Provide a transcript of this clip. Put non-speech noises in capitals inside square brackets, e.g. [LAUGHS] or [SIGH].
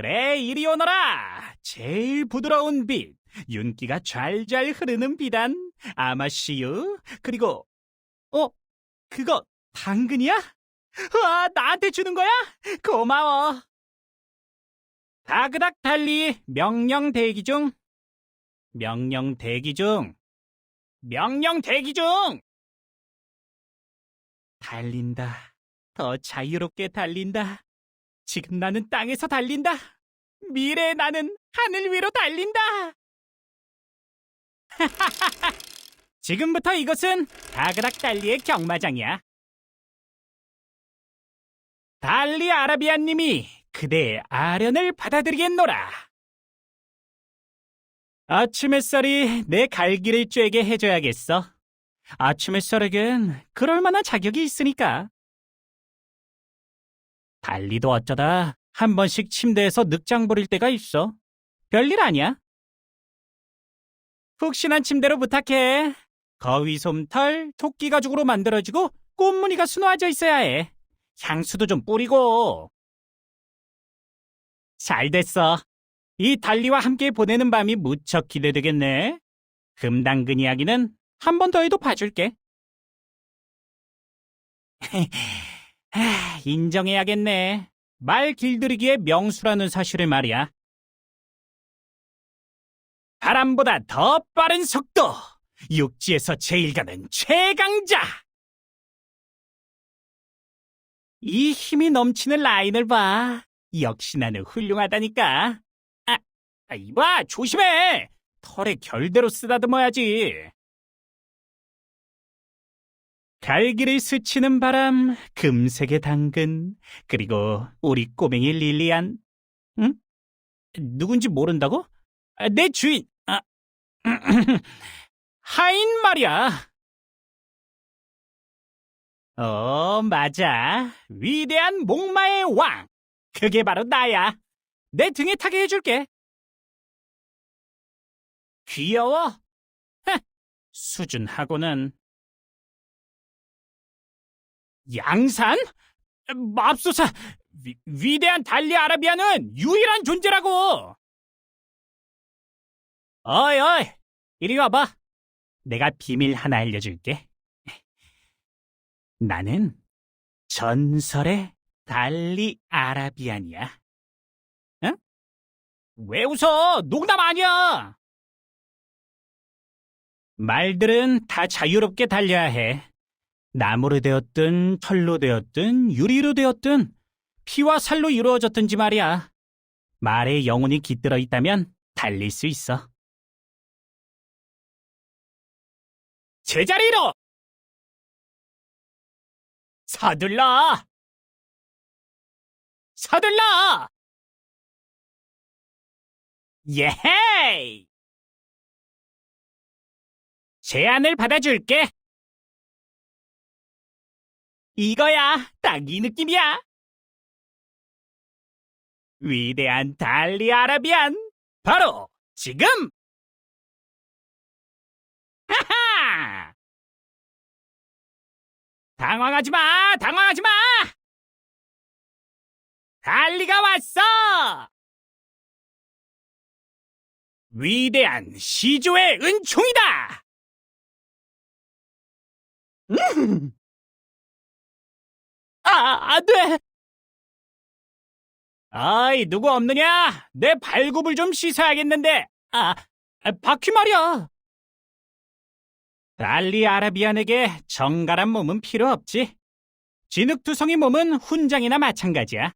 그래, 이리 오너라. 제일 부드러운 빛, 윤기가 잘잘 흐르는 비단, 아마시유, 그리고, 어, 그거 당근이야? 와, 나한테 주는 거야? 고마워. 다그닥 달리 명령 대기 중. 명령 대기 중. 명령 대기 중. 달린다. 더 자유롭게 달린다. 지금 나는 땅에서 달린다. 미래의 나는 하늘 위로 달린다. [LAUGHS] 지금부터 이것은 다그닥 달리의 경마장이야. 달리 아라비안님이 그대의 아련을 받아들이겠노라. 아침 햇살이 내 갈기를 쬐게 해줘야겠어. 아침 햇살에겐 그럴 만한 자격이 있으니까. 달리도 어쩌다 한 번씩 침대에서 늑장 부릴 때가 있어. 별일 아니야. 푹신한 침대로 부탁해. 거위 솜털, 토끼 가죽으로 만들어지고 꽃무늬가 수놓아져 있어야 해. 향수도 좀 뿌리고. 잘 됐어. 이 달리와 함께 보내는 밤이 무척 기대되겠네. 금당근 이야기는 한 번 더 해도 봐줄게. [LAUGHS] 하, 인정해야겠네. 말 길들이기의 명수라는 사실을 말이야. 바람보다 더 빠른 속도! 육지에서 제일 가는 최강자! 이 힘이 넘치는 라인을 봐. 역시 나는 훌륭하다니까. 아, 아, 이봐, 조심해! 털에 결대로 쓰다듬어야지. 갈기를 스치는 바람, 금색의 당근, 그리고 우리 꼬맹이 릴리안. 응? 누군지 모른다고? 아, 내 주인, 아, [CLEARS THROAT] 하인 말이야. 어, 맞아. 위대한 목마의 왕. 그게 바로 나야. 내 등에 타게 해줄게. 귀여워. 헤, 수준하고는. 양산? 맙소사, 위, 위대한 달리 아라비아는 유일한 존재라고! 어이, 어이, 이리 와봐. 내가 비밀 하나 알려줄게. [LAUGHS] 나는 전설의 달리 아라비안이야. 응? 왜 웃어? 농담 아니야! 말들은 다 자유롭게 달려야 해. 나무로 되었든 철로 되었든 유리로 되었든 피와 살로 이루어졌든지 말이야. 말에 영혼이 깃들어 있다면 달릴 수 있어. 제자리로! 서둘러! 서둘러! 예헤이! 제안을 받아줄게. 이거야, 딱 이 느낌이야. 위대한 달리 아라비안, 바로 지금! 하하! 당황하지 마! 당황하지 마! 달리가 왔어! 위대한 시조의 은총이다! 음! 아, 안 돼! 아이, 누구 없느냐? 내 발굽을 좀 씻어야겠는데. 아, 아, 바퀴 말이야. 달리 아라비안에게 정갈한 몸은 필요 없지. 진흙투성이 몸은 훈장이나 마찬가지야.